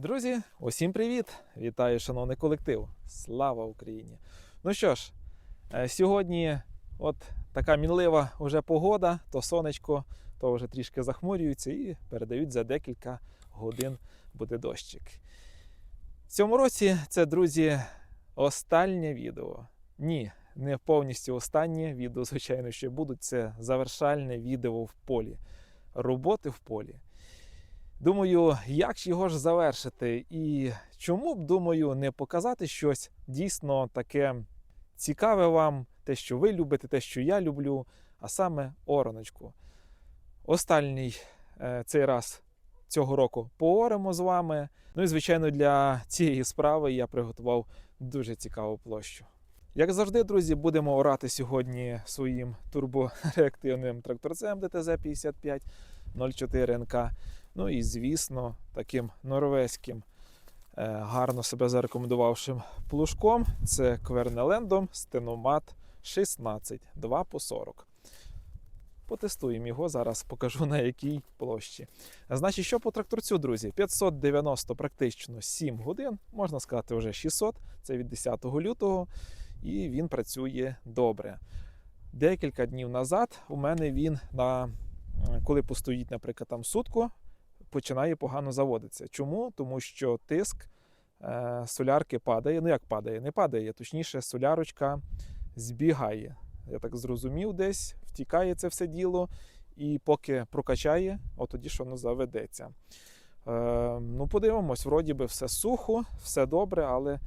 Друзі, усім привіт! Вітаю, шановний колектив! Слава Україні! Ну що ж, е, сьогодні от така мінлива вже погода, то сонечко, то вже трішки захмурюється і передають за декілька годин буде дощик. В цьому році це, друзі, останнє відео. Ні, не повністю останнє відео, звичайно, ще будуть. Це завершальне відео в полі. Роботи в полі. Думаю, як його ж завершити? І чому б, думаю, не показати щось дійсно таке цікаве вам, те, що ви любите, те, що я люблю, а саме ороночку. Останній е, цей раз цього року пооремо з вами. Ну і, звичайно, для цієї справи я приготував дуже цікаву площу. Як завжди, друзі, будемо орати сьогодні своїм турбореактивним тракторцем ДТЗ-55 04 НК. Ну і, звісно, таким норвезьким, е, гарно себе зарекомендувавшим плужком це Квернелендом Стеномат 16 2 по 40. Потестуємо його, зараз покажу на якій площі. Значить, що по тракторцю, друзі? 590 практично 7 годин, можна сказати, вже 600, це від 10 лютого, і він працює добре. Декілька днів назад у мене він на коли постоїть, наприклад, там сутку, починає погано заводитися. Чому? Тому що тиск е, солярки падає. Ну як падає? Не падає, точніше, солярочка збігає. Я так зрозумів, десь втікає це все діло, і поки прокачає, от тоді ж воно заведеться. Е, ну, подивимось, вроді би все сухо, все добре, але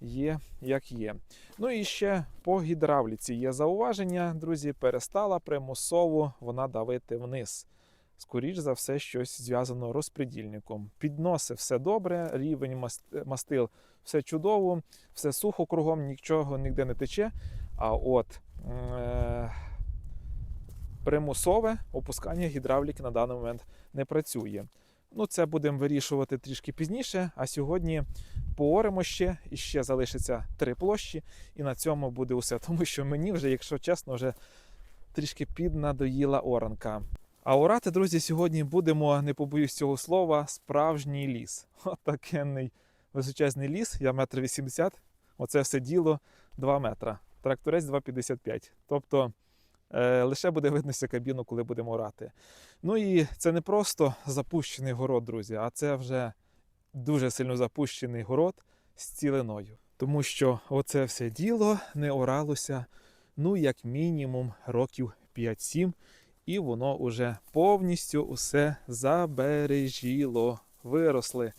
є як є. Ну і ще по гідравліці є зауваження, друзі, перестала примусово вона давити вниз. Скоріш за все, щось зв'язано розпредільником. Підноси все добре, рівень маст- мастил все чудово, все сухо кругом, нічого ніде не тече. А от е- примусове опускання гідравліки на даний момент не працює. Ну, це будемо вирішувати трішки пізніше. А сьогодні пооримо ще, і ще залишиться три площі, і на цьому буде усе. Тому що мені вже, якщо чесно, вже трішки піднадоїла оранка. А орати, друзі, сьогодні будемо, не побоюсь цього слова, справжній ліс. Отакенний височезний ліс, я метр вісімдесят. Оце все діло 2 метра. Тракторець 2,55. Тобто е, лише буде виднося кабіну, коли будемо орати. Ну і це не просто запущений город, друзі, а це вже дуже сильно запущений город з цілиною. Тому що оце все діло не оралося, ну, як мінімум, років 5-7, і воно уже повністю усе забережіло. Виросли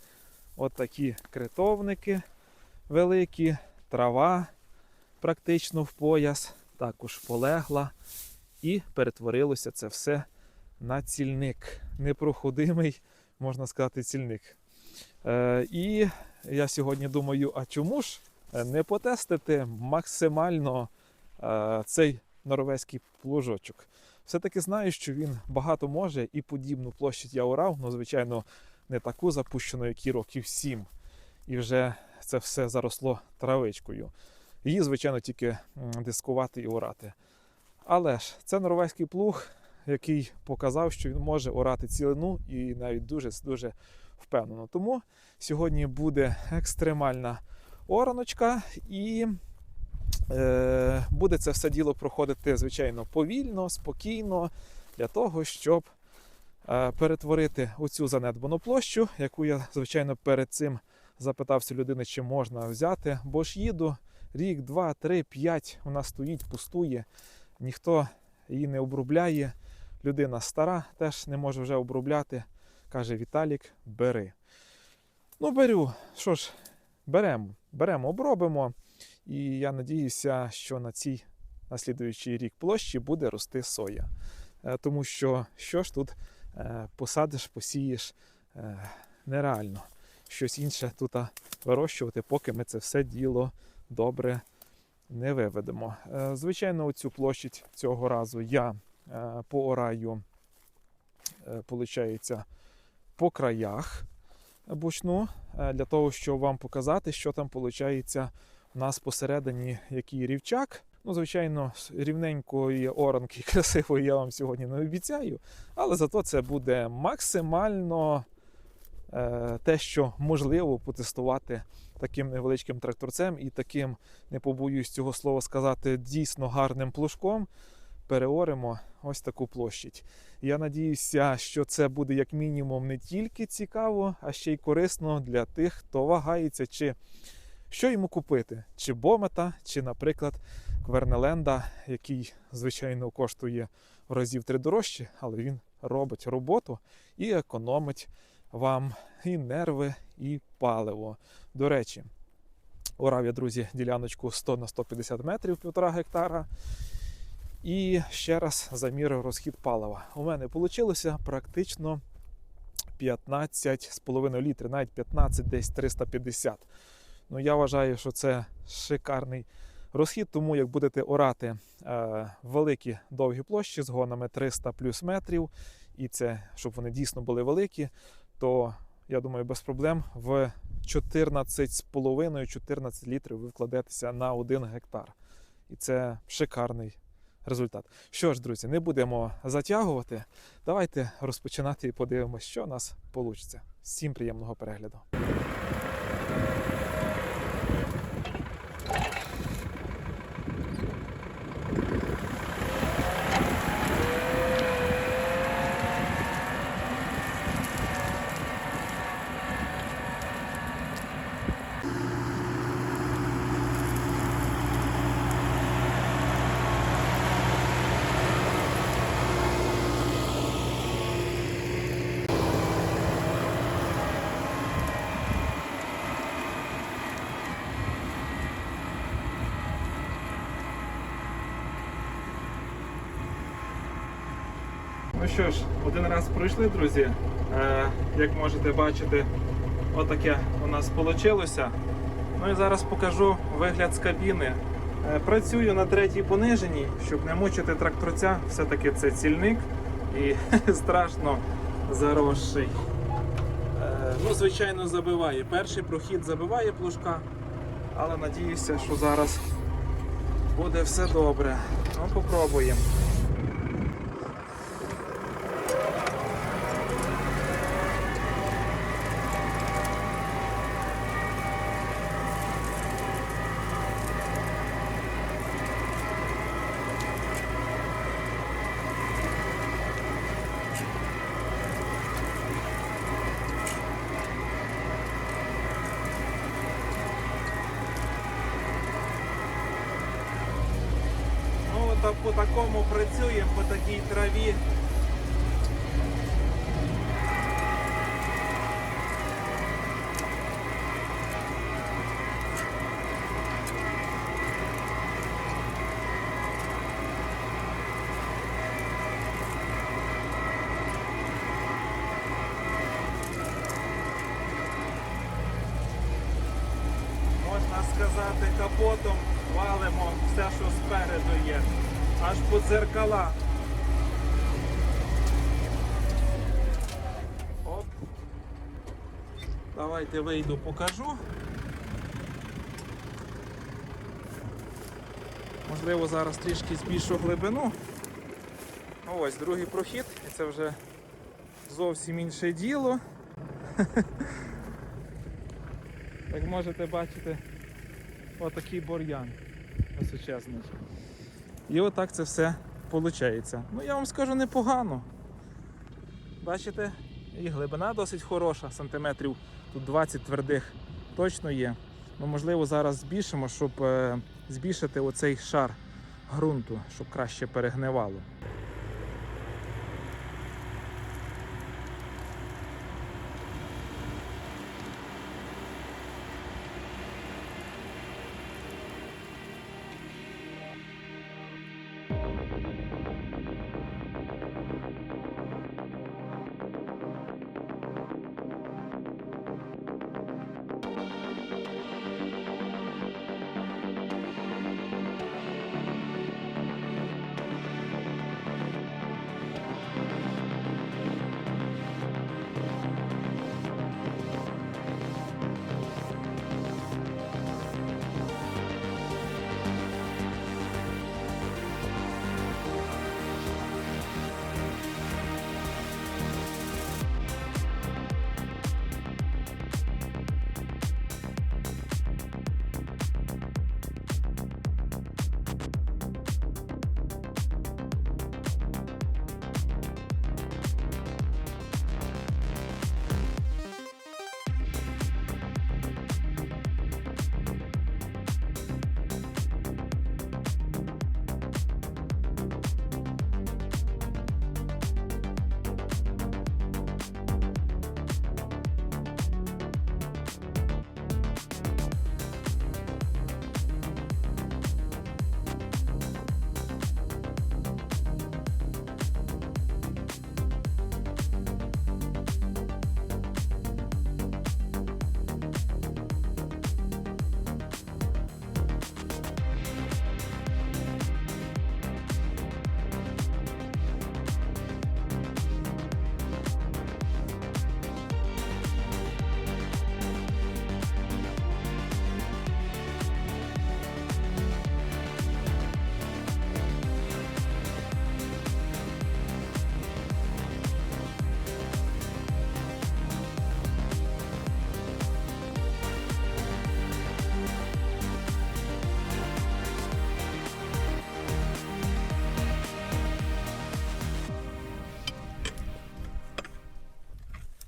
от такі критовники великі, трава практично в пояс, також полегла, і перетворилося це все на цільник. Непроходимий, можна сказати, цільник. Е, і я сьогодні думаю, а чому ж не потестити максимально е, цей норвезький плужочок? Все-таки знаю, що він багато може і подібну площадь я орав, ну, звичайно, не таку запущену, як і років 7. І вже це все заросло травичкою. Її, звичайно, тільки дискувати і орати. Але ж це норвезький плуг, який показав, що він може орати цілину і навіть дуже-дуже впевнено. Тому сьогодні буде екстремальна ораночка, і буде це все діло проходити, звичайно, повільно, спокійно, для того, щоб е, перетворити оцю занедбану площу, яку я, звичайно, перед цим запитався людини, чи можна взяти, бо ж їду рік, два, три, п'ять, вона стоїть, пустує, ніхто її не обробляє. Людина стара, теж не може вже обробляти. Каже Віталік, бери. Ну, беру. Що ж, беремо, беремо, обробимо. І я надіюся, що на цій наслідуючий рік площі буде рости соя. Е, Тому що що ж тут е, посадиш, посієш е, нереально. Щось інше тут вирощувати, поки ми це все діло добре не виведемо. Звичайно, оцю площадь цього разу я поораю, получається, по краях бучну, для того, щоб вам показати, що там виходить у нас посередині який рівчак. Ну, звичайно, рівненької оранки красивої я вам сьогодні не обіцяю, але зато це буде максимально е, те, що можливо потестувати таким невеличким тракторцем і таким, не побоюсь цього слова сказати, дійсно гарним плужком. Переоримо ось таку площадь. Я надіюся, що це буде як мінімум не тільки цікаво, а ще й корисно для тих, хто вагається, чи що йому купити, чи бомета, чи, наприклад, Квернеленда, який, звичайно, коштує в разів три дорожче, але він робить роботу і економить вам і нерви, і паливо. До речі, орав я, друзі, діляночку 100 на 150 метрів, півтора гектара. І ще раз замірив розхід палива. У мене вийшло практично 15,5 літри, навіть 15, десь 350. Ну, я вважаю, що це шикарний розхід, тому як будете орати е, великі довгі площі з гонами 300 плюс метрів, і це, щоб вони дійсно були великі, то я думаю, без проблем в 14,5-14 літрів ви вкладетеся на 1 гектар. І це шикарний результат. Що ж, друзі, не будемо затягувати. Давайте розпочинати і подивимося, що у нас вийде. Всім приємного перегляду. Що ж, один раз пройшли, друзі. Е, як можете бачити, отаке у нас вийшло. Ну і зараз покажу вигляд з кабіни. Е, працюю на третій пониженій, щоб не мучити тракторця. Все-таки це цільник і страшно заросший. Е, ну, звичайно, забиває. Перший прохід забиває плужка, але надіюся, що зараз буде все добре. Ну, попробуємо. Ну, та по такому працюємо, по такій траві. Можна сказати, капотом валимо все, що спереду є, аж по дзеркала. Оп. Давайте вийду, покажу. Можливо, зараз трішки збільшу глибину. Ну, Ось другий прохід, і це вже зовсім інше діло. Як можете бачити, отакий бур'ян височезний. І отак це все виходить. Ну я вам скажу непогано. Бачите, і глибина досить хороша, сантиметрів тут 20 твердих точно є. Ну, можливо, зараз збільшимо, щоб е, збільшити оцей шар ґрунту, щоб краще перегнивало.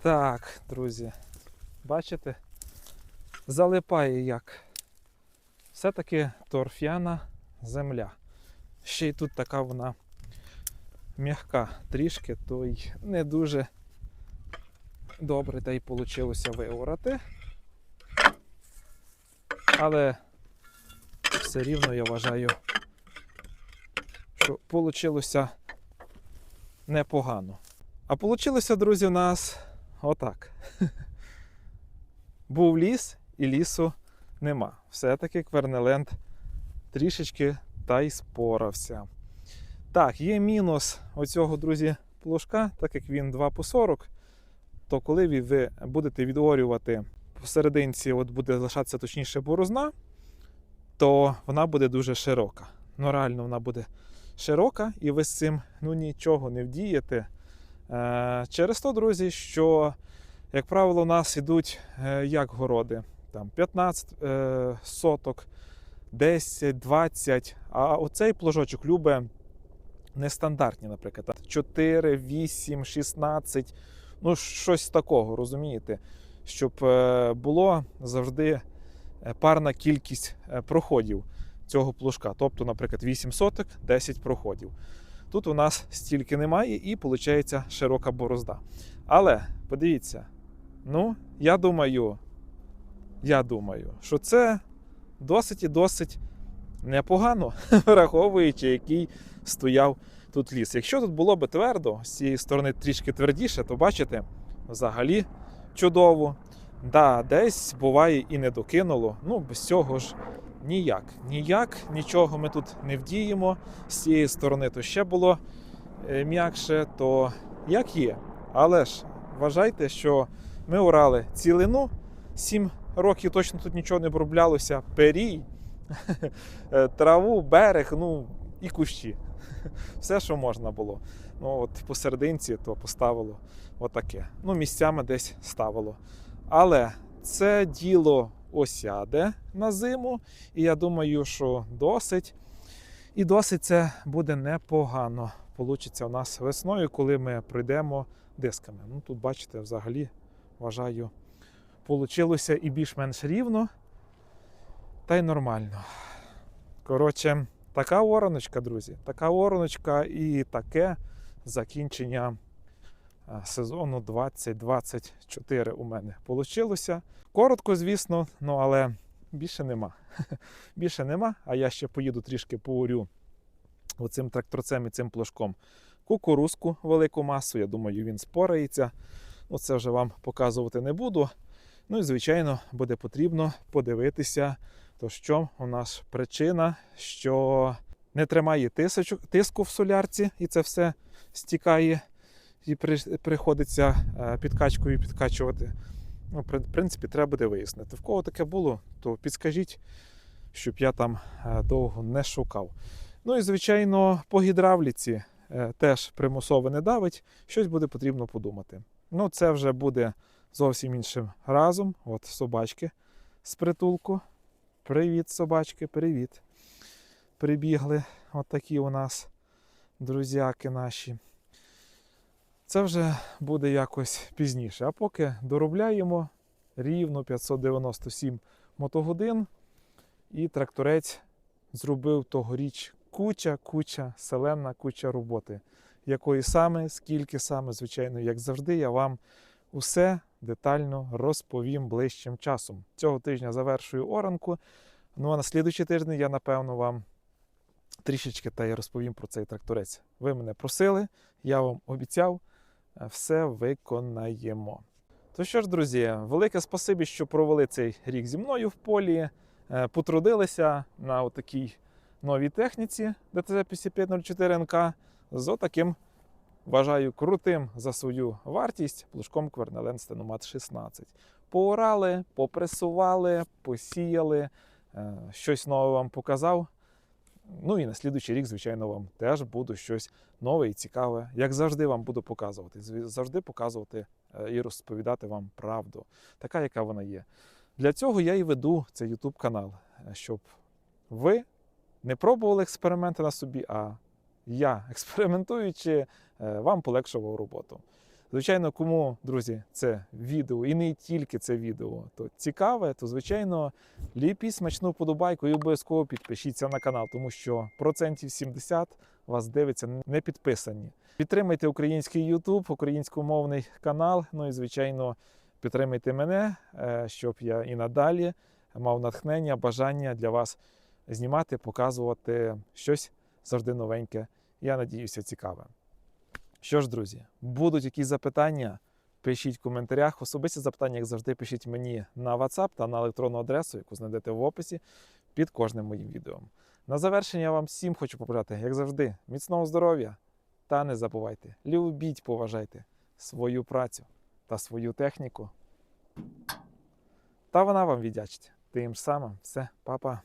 Так, друзі, бачите? Залипає як. Все-таки торф'яна земля. Ще й тут така вона м'яка трішки, то й не дуже добре та й вийшло виорати. Але все рівно я вважаю, що вийшло непогано. А вийшло, друзі, у нас отак. Був ліс і лісу нема. Все-таки Квернеленд трішечки та й спорався. Так, є мінус оцього, друзі, плужка, так як він 2 по 40, то коли ви- будете відорювати посерединці, от буде залишатися точніше борозна, то вона буде дуже широка. Ну, реально, вона буде широка, і ви з цим ну, нічого не вдієте. Е, через то, друзі, що, як правило, у нас йдуть е, як городи, там 15 е, соток, 10, 20, а оцей плужочок любить нестандартні, наприклад, 4, 8, 16, ну щось такого, розумієте? Щоб було завжди парна кількість проходів цього плужка. Тобто, наприклад, 8 соток, 10 проходів. Тут у нас стільки немає, і виходить широка борозда. Але подивіться, ну, я думаю, я думаю, що це досить і досить непогано, враховуючи, який стояв тут ліс. Якщо тут було би твердо, з цієї сторони трішки твердіше, то бачите, взагалі чудово. Да, десь буває і не докинуло. Ну, без цього ж ніяк. Ніяк, нічого ми тут не вдіємо. З цієї сторони то ще було е, м'якше, то як є. Але ж вважайте, що ми орали цілину, 7 років точно тут нічого не оброблялося. Перій, е, траву, берег, ну і кущі. Все, що можна було. Ну, от посерединці то поставило отаке. Ну, місцями десь ставило. Але це діло осяде на зиму, і я думаю, що досить. І досить це буде непогано. Получиться у нас весною, коли ми пройдемо дисками. Ну, тут, бачите, взагалі, вважаю, получилося і більш-менш рівно, та й нормально. Коротше, така вороночка, друзі. Така вороночка і таке закінчення сезону 2024 у мене получилося. Коротко, звісно, ну але більше нема. більше нема, а я ще поїду трішки поорю оцим тракторцем і цим плужком кукурузку велику масу. Я думаю, він спорається. Ну, це вже вам показувати не буду. Ну і, звичайно, буде потрібно подивитися, то що у нас причина, що не тримає тиску в солярці, і це все стікає, і приходиться е, підкачкою підкачувати. Ну, в принципі, треба буде вияснити. В кого таке було, то підскажіть, щоб я там е, довго не шукав. Ну і, звичайно, по гідравліці е, теж примусово не давить, щось буде потрібно подумати. Ну, це вже буде зовсім іншим разом. От собачки з притулку. Привіт, собачки, привіт. Прибігли. От такі у нас друзяки наші. Це вже буде якось пізніше. А поки доробляємо рівно 597 мотогодин. І тракторець зробив тогоріч куча, куча, селена куча роботи. Якої саме, скільки саме, звичайно, як завжди, я вам усе детально розповім ближчим часом. Цього тижня завершую оранку. Ну а на слідуючий тиждень я, напевно, вам трішечки та й розповім про цей тракторець. Ви мене просили, я вам обіцяв, все виконаємо. То що ж, друзі, велике спасибі, що провели цей рік зі мною в полі, е, потрудилися на отакій новій техніці DTZ5504NK з отаким, вважаю, крутим за свою вартість плужком Квернелен Стеномат 16. Поорали, попресували, посіяли, е, щось нове вам показав. Ну і на слідуючий рік, звичайно, вам теж буду щось нове і цікаве, як завжди вам буду показувати. Завжди показувати е, і розповідати вам правду, така, яка вона є. Для цього я і веду цей YouTube канал, е, щоб ви не пробували експерименти на собі, а я, експериментуючи, е, вам полегшував роботу. Звичайно, кому, друзі, це відео і не тільки це відео, то цікаве, то звичайно ліпіть смачну подобайку і обов'язково підпишіться на канал, тому що процентів 70 вас дивиться не підписані. Підтримайте український YouTube, українськомовний канал. Ну і звичайно, підтримайте мене, е, щоб я і надалі мав натхнення, бажання для вас знімати, показувати щось завжди новеньке. Я надіюся, цікаве. Що ж, друзі, будуть якісь запитання, пишіть в коментарях. Особисті запитання, як завжди, пишіть мені на WhatsApp та на електронну адресу, яку знайдете в описі під кожним моїм відео. На завершення я вам всім хочу побажати, як завжди, міцного здоров'я. Та не забувайте, любіть, поважайте свою працю та свою техніку. Та вона вам віддячить. Тим самим, все, па-па.